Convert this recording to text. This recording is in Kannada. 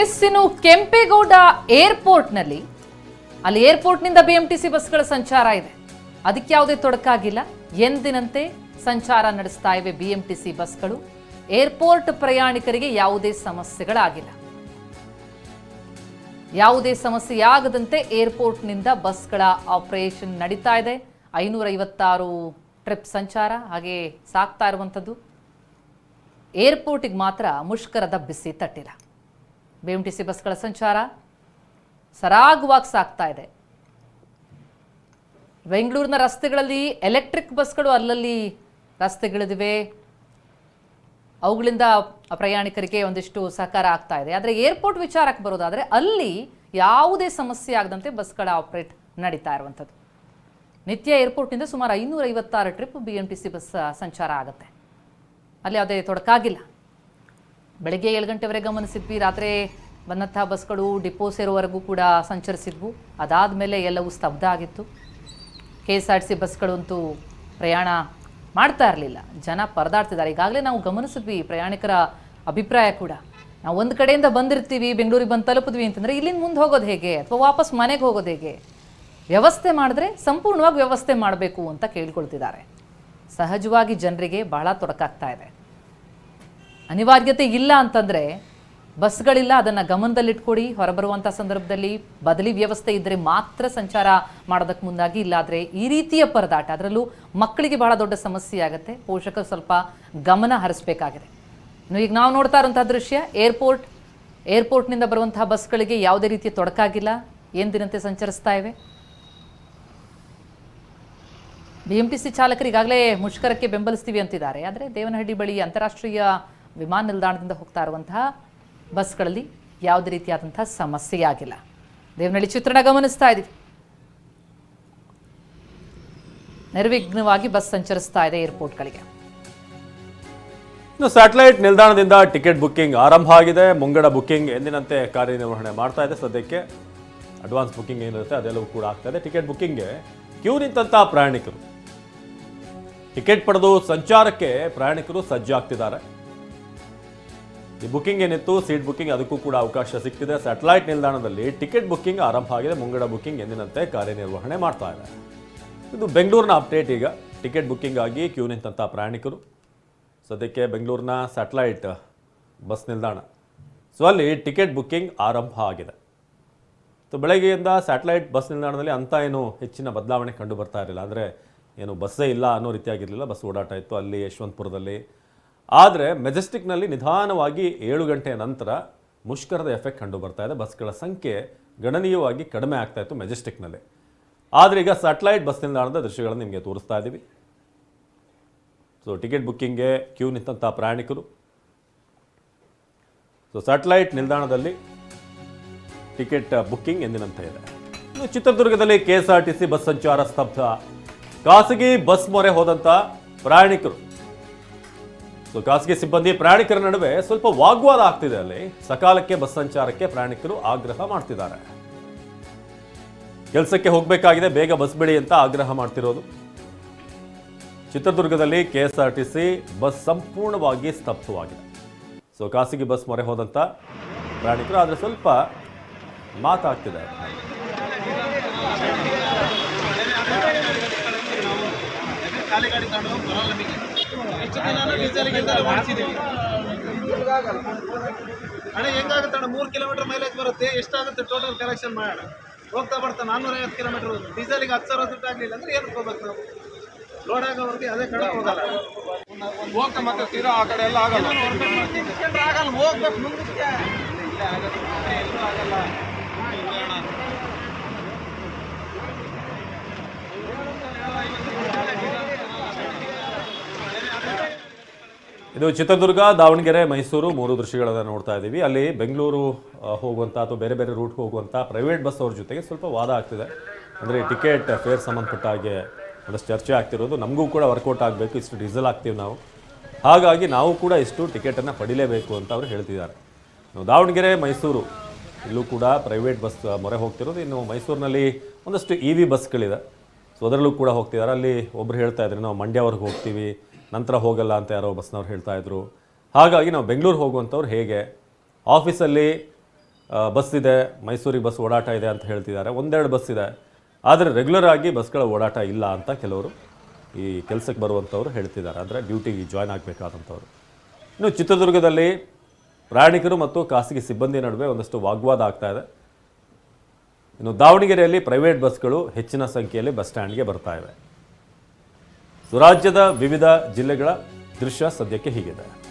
ಎಸ್ ಇನ್ನು ಕೆಂಪೇಗೌಡ ಏರ್ಪೋರ್ಟ್ನಲ್ಲಿ. ಅಲ್ಲಿ ಏರ್ಪೋರ್ಟ್ನಿಂದ ಬಿ ಎಂ ಟಿ ಸಿ ಬಸ್ಗಳ ಸಂಚಾರ ಇದೆ. ಅದಕ್ಕೆ ಯಾವುದೇ ತೊಡಕಾಗಿಲ್ಲ. ಎಂದಿನಂತೆ ಸಂಚಾರ ನಡೆಸ್ತಾ ಇವೆ ಬಿ ಎಂ ಟಿ ಸಿ ಬಸ್ಗಳು. ಏರ್ಪೋರ್ಟ್ ಪ್ರಯಾಣಿಕರಿಗೆ ಯಾವುದೇ ಸಮಸ್ಯೆಗಳಾಗಿಲ್ಲ. ಯಾವುದೇ ಸಮಸ್ಯೆಯಾಗದಂತೆ ಏರ್ಪೋರ್ಟ್ನಿಂದ ಬಸ್ಗಳ ಆಪರೇಷನ್ ನಡೀತಾ ಇದೆ. ಐನೂರ ಐವತ್ತಾರು ಟ್ರಿಪ್ ಸಂಚಾರ, ಹಾಗೆ ಸಾಕ್ತಾ ಇರುವಂಥದ್ದು. ಏರ್ಪೋರ್ಟಿಗೆ ಮಾತ್ರ ಮುಷ್ಕರದ ಬಿಸಿ ತಟ್ಟಿಲ್ಲ. ಬಿ ಎಂ ಟಿ ಸಿ ಬಸ್ಗಳ ಸಂಚಾರ ಸರಾಗವಾಗಿ ಸಾಗ್ತಾ ಇದೆ. ಬೆಂಗಳೂರಿನ ರಸ್ತೆಗಳಲ್ಲಿ ಎಲೆಕ್ಟ್ರಿಕ್ ಬಸ್ಗಳು ಅಲ್ಲಲ್ಲಿ ರಸ್ತೆಗಳಿದಿವೆ. ಅವುಗಳಿಂದ ಪ್ರಯಾಣಿಕರಿಗೆ ಒಂದಿಷ್ಟು ಸಹಕಾರ ಆಗ್ತಾ ಇದೆ. ಆದರೆ ಏರ್ಪೋರ್ಟ್ ವಿಚಾರಕ್ಕೆ ಬರೋದಾದರೆ ಅಲ್ಲಿ ಯಾವುದೇ ಸಮಸ್ಯೆ ಆಗದಂತೆ ಬಸ್ಗಳ ಆಪರೇಟ್ ನಡೀತಾ ಇರುವಂಥದ್ದು. ನಿತ್ಯ ಏರ್ಪೋರ್ಟ್ನಿಂದ ಸುಮಾರು ಐನೂರ ಐವತ್ತಾರು trip B M T C bus ಸಂಚಾರ ಆಗುತ್ತೆ. ಅಲ್ಲಿ ಯಾವುದೇ ತೊಡಕಾಗಿಲ್ಲ. ಬೆಳಗ್ಗೆ ಏಳು ಗಂಟೆವರೆಗೆ ಗಮನಿಸಿದ್ವಿ. ರಾತ್ರಿ ಬಂದಂತಹ ಬಸ್ಗಳು ಡಿಪೋ ಸೇರುವವರೆಗೂ ಕೂಡ ಸಂಚರಿಸಿದ್ವು. ಅದಾದ ಮೇಲೆ ಎಲ್ಲವೂ ಸ್ತಬ್ಧ ಆಗಿತ್ತು. K S R T C ಬಸ್ಗಳಂತೂ ಪ್ರಯಾಣ ಮಾಡ್ತಾ ಇರಲಿಲ್ಲ. ಜನ ಪರದಾಡ್ತಿದ್ದಾರೆ. ಈಗಾಗಲೇ ನಾವು ಗಮನಿಸಿದ್ವಿ ಪ್ರಯಾಣಿಕರ ಅಭಿಪ್ರಾಯ ಕೂಡ. ನಾವು ಒಂದು ಕಡೆಯಿಂದ ಬಂದಿರ್ತೀವಿ, ಬೆಂಗಳೂರಿಗೆ ಬಂದು ತಲುಪಿದ್ವಿ ಅಂತಂದರೆ ಇಲ್ಲಿಂದ ಮುಂದೆ ಹೋಗೋದು ಹೇಗೆ? ಅಥವಾ ವಾಪಸ್ ಮನೆಗೆ ಹೋಗೋದು ಹೇಗೆ? ವ್ಯವಸ್ಥೆ ಮಾಡಿದ್ರೆ ಸಂಪೂರ್ಣವಾಗಿ ವ್ಯವಸ್ಥೆ ಮಾಡಬೇಕು ಅಂತ ಕೇಳ್ಕೊಳ್ತಿದ್ದಾರೆ. ಸಹಜವಾಗಿ ಜನರಿಗೆ ಬಹಳ ತೊಡಕಾಗ್ತಾ ಇದೆ. ಅನಿವಾರ್ಯತೆ ಇಲ್ಲ ಅಂತಂದರೆ ಬಸ್ಗಳಿಲ್ಲ, ಅದನ್ನು ಗಮನದಲ್ಲಿಟ್ಕೊಡಿ. ಹೊರಬರುವಂಥ ಸಂದರ್ಭದಲ್ಲಿ ಬದಲಿ ವ್ಯವಸ್ಥೆ ಇದ್ದರೆ ಮಾತ್ರ ಸಂಚಾರ ಮಾಡೋದಕ್ಕೆ ಮುಂದಾಗಿ, ಇಲ್ಲಾದರೆ ಈ ರೀತಿಯ ಪರದಾಟ, ಅದರಲ್ಲೂ ಮಕ್ಕಳಿಗೆ ಬಹಳ ದೊಡ್ಡ ಸಮಸ್ಯೆ ಆಗುತ್ತೆ. ಪೋಷಕರು ಸ್ವಲ್ಪ ಗಮನ ಹರಿಸಬೇಕಾಗಿದೆ. ಈಗ ನಾವು ನೋಡ್ತಾ ಇರೋಂಥ ದೃಶ್ಯ, ಏರ್ಪೋರ್ಟ್, ಏರ್ಪೋರ್ಟ್ನಿಂದ ಬರುವಂತಹ ಬಸ್ಗಳಿಗೆ ಯಾವುದೇ ರೀತಿಯ ತೊಡಕಾಗಿಲ್ಲ. ಎಂದಿನಂತೆ ಸಂಚರಿಸ್ತಾ ಇವೆ? ಬಿ ಎಂ ಟಿ ಸಿ ಚಾಲಕರು ಈಗಾಗಲೇ ಮುಷ್ಕರಕ್ಕೆ ಬೆಂಬಲಿಸ್ತೀವಿ ಅಂತಿದ್ದಾರೆ. ಆದರೆ ದೇವನಹಳ್ಳಿ ಬಳಿ ಅಂತಾರಾಷ್ಟ್ರೀಯ ವಿಮಾನ ನಿಲ್ದಾಣದಿಂದ ಹೋಗ್ತಾ ಇರುವಂತಹ ಬಸ್ಗಳಲ್ಲಿ ಯಾವುದೇ ರೀತಿಯಾದಂತಹ ಸಮಸ್ಯೆ ಆಗಿಲ್ಲ ದೇವನಹಳ್ಳಿ ಚಿತ್ರಣ ಗಮನಿಸ್ತಾ ಇದ್ದೀವಿ. ನಿರ್ವಿಘ್ನವಾಗಿ ಬಸ್ ಸಂಚರಿಸ್ತಾ ಇದೆ ಏರ್ಪೋರ್ಟ್ಗಳಿಗೆ. ಇನ್ನು ಸ್ಯಾಟಲೈಟ್ ನಿಲ್ದಾಣದಿಂದ ಟಿಕೆಟ್ ಬುಕ್ಕಿಂಗ್ ಆರಂಭ ಆಗಿದೆ. ಮುಂಗಡ ಬುಕ್ಕಿಂಗ್ ಎಂದಿನಂತೆ ಕಾರ್ಯನಿರ್ವಹಣೆ ಮಾಡ್ತಾ ಇದೆ. ಸದ್ಯಕ್ಕೆ ಅಡ್ವಾನ್ಸ್ ಬುಕ್ಕಿಂಗ್ ಏನಿರುತ್ತೆ ಅದೆಲ್ಲವೂ ಕೂಡ ಆಗ್ತಾ ಇದೆ. ಟಿಕೆಟ್ ಬುಕ್ಕಿಂಗ್ಗೆ ಕ್ಯೂ ನಿಂತಹ ಪ್ರಯಾಣಿಕರು. ಟಿಕೆಟ್ ಪಡೆದು ಸಂಚಾರಕ್ಕೆ ಪ್ರಯಾಣಿಕರು ಸಜ್ಜಾಗ್ತಿದ್ದಾರೆ. ಈ ಬುಕ್ಕಿಂಗ್ ಏನಿತ್ತು? ಸೀಟ್ ಬುಕ್ಕಿಂಗ್ ಅದಕ್ಕೂ ಕೂಡ ಅವಕಾಶ ಸಿಕ್ಕಿದೆ. ಸ್ಯಾಟಲೈಟ್ ನಿಲ್ದಾಣದಲ್ಲಿ ಟಿಕೆಟ್ ಬುಕ್ಕಿಂಗ್ ಆರಂಭ ಆಗಿದೆ. ಮುಂಗಡ ಬುಕ್ಕಿಂಗ್ ಎಂದಿನಂತೆ ಕಾರ್ಯನಿರ್ವಹಣೆ ಮಾಡ್ತಾ ಇದೆ. ಇದು ಬೆಂಗಳೂರಿನ ಅಪ್ಡೇಟ್ ಈಗ. ಟಿಕೆಟ್ ಬುಕ್ಕಿಂಗ್ ಆಗಿ ಕ್ಯೂ ನಿಂತಹ ಪ್ರಯಾಣಿಕರು. ಸದ್ಯಕ್ಕೆ ಬೆಂಗಳೂರಿನ ಸ್ಯಾಟಲೈಟ್ ಬಸ್ ನಿಲ್ದಾಣ. ಸೊ ಅಲ್ಲಿ ಟಿಕೆಟ್ ಬುಕ್ಕಿಂಗ್ ಆರಂಭ ಆಗಿದೆ. ಸೊ ಬೆಳಗ್ಗೆಯಿಂದ ಸ್ಯಾಟಲೈಟ್ ಬಸ್ ನಿಲ್ದಾಣದಲ್ಲಿ ಅಂಥ ಏನು ಹೆಚ್ಚಿನ ಬದಲಾವಣೆ ಕಂಡು ಬರ್ತಾ ಇರಲಿಲ್ಲ. ಅಂದರೆ ಏನು ಬಸ್ಸೇ ಇಲ್ಲ ಅನ್ನೋ ರೀತಿಯಾಗಿರಲಿಲ್ಲ. ಬಸ್ ಓಡಾಟ ಇತ್ತು. ಅಲ್ಲಿ ಯಶವಂತಪುರದಲ್ಲಿ ಆದರೆ ಮೆಜೆಸ್ಟಿಕ್ನಲ್ಲಿ ನಿಧಾನವಾಗಿ ಏಳು ಗಂಟೆಯ ನಂತರ ಮುಷ್ಕರದ ಎಫೆಕ್ಟ್ ಕಂಡು ಬರ್ತಾ ಇದೆ. ಬಸ್ಗಳ ಸಂಖ್ಯೆ ಗಣನೀಯವಾಗಿ ಕಡಿಮೆ ಆಗ್ತಾ ಇತ್ತು ಮೆಜೆಸ್ಟಿಕ್ನಲ್ಲಿ. ಆದರೆ ಈಗ ಸ್ಯಾಟಲೈಟ್ ಬಸ್ ನಿಲ್ದಾಣದ ದೃಶ್ಯಗಳನ್ನು ನಿಮಗೆ ತೋರಿಸ್ತಾ ಇದ್ದೀವಿ. ಸೊ ಟಿಕೆಟ್ ಬುಕ್ಕಿಂಗ್ಗೆ ಕ್ಯೂ ನಿಂತಹ ಪ್ರಯಾಣಿಕರು. ಸೊ ಸ್ಯಾಟಲೈಟ್ ನಿಲ್ದಾಣದಲ್ಲಿ ಟಿಕೆಟ್ ಬುಕ್ಕಿಂಗ್ ಎಂದಿನಂತೆ ಇದೆ. ಚಿತ್ರದುರ್ಗದಲ್ಲಿ ಕೆ ಟಿ ಸಿ ಬಸ್ ಸಂಚಾರ ಸ್ತಬ್ಧ. ಖಾಸಗಿ ಬಸ್ ಮೊರೆ ಹೋದಂಥ ಪ್ರಯಾಣಿಕರು. ಸೊ ಖಾಸಗಿ ಸಿಬ್ಬಂದಿ ಪ್ರಯಾಣಿಕರ ನಡುವೆ ಸ್ವಲ್ಪ ವಾಗ್ವಾದ ಆಗ್ತಿದೆ ಅಲ್ಲಿ. ಸಕಾಲಕ್ಕೆ ಬಸ್ ಸಂಚಾರಕ್ಕೆ ಪ್ರಯಾಣಿಕರು ಆಗ್ರಹ ಮಾಡ್ತಿದ್ದಾರೆ. ಕೆಲಸಕ್ಕೆ ಹೋಗಬೇಕಾಗಿದೆ, ಬೇಗ ಬಸ್ ಬಿಡಿ ಅಂತ ಆಗ್ರಹ ಮಾಡ್ತಿರೋದು. ಚಿತ್ರದುರ್ಗದಲ್ಲಿ K S R T C bus ಸಂಪೂರ್ಣವಾಗಿ ಸ್ತಬ್ಧವಾಗಿದೆ. ಸೊ ಖಾಸಗಿ ಬಸ್ ಮೊರೆ ಹೋದಂಥ ಪ್ರಯಾಣಿಕರು ಆದರೆ ಸ್ವಲ್ಪ ಮಾತಾಗ್ತಿದೆ ಖಾಲಿ ಗಾಡಿ ಬರಲ್ಲ ನಮಗೆ ಎಷ್ಟು ದಿನ ಡೀಸೆಲ್ಗಿಂತ ಮಾಡಿಸಿದ್ದೀವಿ ಅಣ್ಣ ಹೆಂಗಾಗುತ್ತೆ ಅಣ್ಣ? ಮೂರು ಕಿಲೋಮೀಟರ್ ಮೈಲೇಜ್ ಬರುತ್ತೆ ಎಷ್ಟಾಗುತ್ತೆ ಟೋಟಲ್ ಕಲೆಕ್ಷನ್ ಮಾಡೋಣ? ಹೋಗ್ತಾ ಬರ್ತಾ ನಾನ್ನೂರ ಐವತ್ತು ಕಿಲೋಮೀಟರ್ ಡೀಸೆಲ್ಗೆ ಹತ್ತು ಸಾವಿರ ದುಡ್ಡು ಆಗಲಿಲ್ಲ ಅಂದ್ರೆ ಏನಕ್ಕೆ ಹೋಗ್ಬೇಕು ನಾವು? ಲೋಡ್ ಆಗೋವರೆಗೆ ಅದೇ ಕಡೆ ಹೋಗಲ್ಲ. ಹೋಗ್ತಾ ಮತ್ತೆ ತೀರಾ ಆ ಕಡೆ ಎಲ್ಲ ಆಗಲ್ಲ. ಆಗಲ್ಲ ಹೋಗ್ಬೇಕು ಮುಂದಕ್ಕೆ ಇಲ್ಲ ಆಗಲ್ಲ ಎಲ್ಲೂ ಆಗಲ್ಲ ಇದು ಚಿತ್ರದುರ್ಗ, ದಾವಣಗೆರೆ, ಮೈಸೂರು ಮೂರು ದೃಶ್ಯಗಳನ್ನು ನೋಡ್ತಾ ಇದ್ದೀವಿ ಅಲ್ಲಿ ಬೆಂಗಳೂರು ಹೋಗುವಂಥ ಅಥವಾ ಬೇರೆ ಬೇರೆ ರೂಟ್ ಹೋಗುವಂಥ ಪ್ರೈವೇಟ್ ಬಸ್ ಅವ್ರ ಜೊತೆಗೆ ಸ್ವಲ್ಪ ವಾದ ಆಗ್ತಿದೆ. ಅಂದರೆ ಟಿಕೆಟ್ ಫೇರ್ ಸಂಬಂಧಪಟ್ಟ ಹಾಗೆ ಒಂದಷ್ಟು ಚರ್ಚೆ ಆಗ್ತಿರೋದು. ನಮಗೂ ಕೂಡ ವರ್ಕೌಟ್ ಆಗಬೇಕು, ಇಷ್ಟು ಡೀಸೆಲ್ ಆಗ್ತೀವಿ ನಾವು. ಹಾಗಾಗಿ ನಾವು ಕೂಡ ಇಷ್ಟು ಟಿಕೆಟನ್ನು ಪಡಿಲೇಬೇಕು ಅಂತ ಅವರು ಹೇಳ್ತಿದ್ದಾರೆ. ದಾವಣಗೆರೆ, ಮೈಸೂರು, ಇಲ್ಲೂ ಕೂಡ ಪ್ರೈವೇಟ್ ಬಸ್ ಮೊರೆ ಹೋಗ್ತಿರೋದು. ಇನ್ನು ಮೈಸೂರಿನಲ್ಲಿ ಒಂದಷ್ಟು ಇ ವಿ ಬಸ್ಗಳಿದೆ ಸೊ ಅದರಲ್ಲೂ ಕೂಡ ಹೋಗ್ತಿದ್ದಾರೆ. ಅಲ್ಲಿ ಒಬ್ಬರು ಹೇಳ್ತಾ ಇದ್ದಾರೆ ನಾವು ಮಂಡ್ಯವರೆಗೆ ಹೋಗ್ತೀವಿ. ನಂತರ ಹೋಗಲ್ಲ ಅಂತ ಯಾರೋ ಬಸ್ನವ್ರು ಹೇಳ್ತಾ ಇದ್ರು. ಹಾಗಾಗಿ ನಾವು ಬೆಂಗಳೂರು ಹೋಗುವಂಥವ್ರು ಹೇಗೆ? ಆಫೀಸಲ್ಲಿ ಬಸ್ ಇದೆ, ಮೈಸೂರಿಗೆ ಬಸ್ ಓಡಾಟ ಇದೆ ಅಂತ ಹೇಳ್ತಿದ್ದಾರೆ. ಒಂದೆರಡು ಬಸ್ ಇದೆ. ಆದರೆ ರೆಗ್ಯುಲರ್ ಆಗಿ ಬಸ್ಗಳ ಓಡಾಟ ಇಲ್ಲ ಅಂತ ಕೆಲವರು ಈ ಕೆಲಸಕ್ಕೆ ಬರುವಂಥವ್ರು ಹೇಳ್ತಿದ್ದಾರೆ. ಅಂದರೆ ಡ್ಯೂಟಿಗೆ ಜಾಯ್ನ್ ಆಗಬೇಕಾದಂಥವ್ರು. ಇನ್ನು ಚಿತ್ರದುರ್ಗದಲ್ಲಿ ಪ್ರಯಾಣಿಕರು ಮತ್ತು ಖಾಸಗಿ ಸಿಬ್ಬಂದಿ ನಡುವೆ ಒಂದಷ್ಟು ವಾಗ್ವಾದ ಆಗ್ತಾ ಇದೆ. ಇನ್ನು ದಾವಣಗೆರೆಯಲ್ಲಿ ಪ್ರೈವೇಟ್ ಬಸ್ಗಳು ಹೆಚ್ಚಿನ ಸಂಖ್ಯೆಯಲ್ಲಿ ಬಸ್ ಸ್ಟ್ಯಾಂಡ್ಗೆ ಬರ್ತಾ ಇವೆ. ರಾಜ್ಯದ ವಿವಿಧ ಜಿಲ್ಲೆಗಳ ದೃಶ್ಯ ಸದ್ಯಕ್ಕೆ ಹೀಗಿದೆ.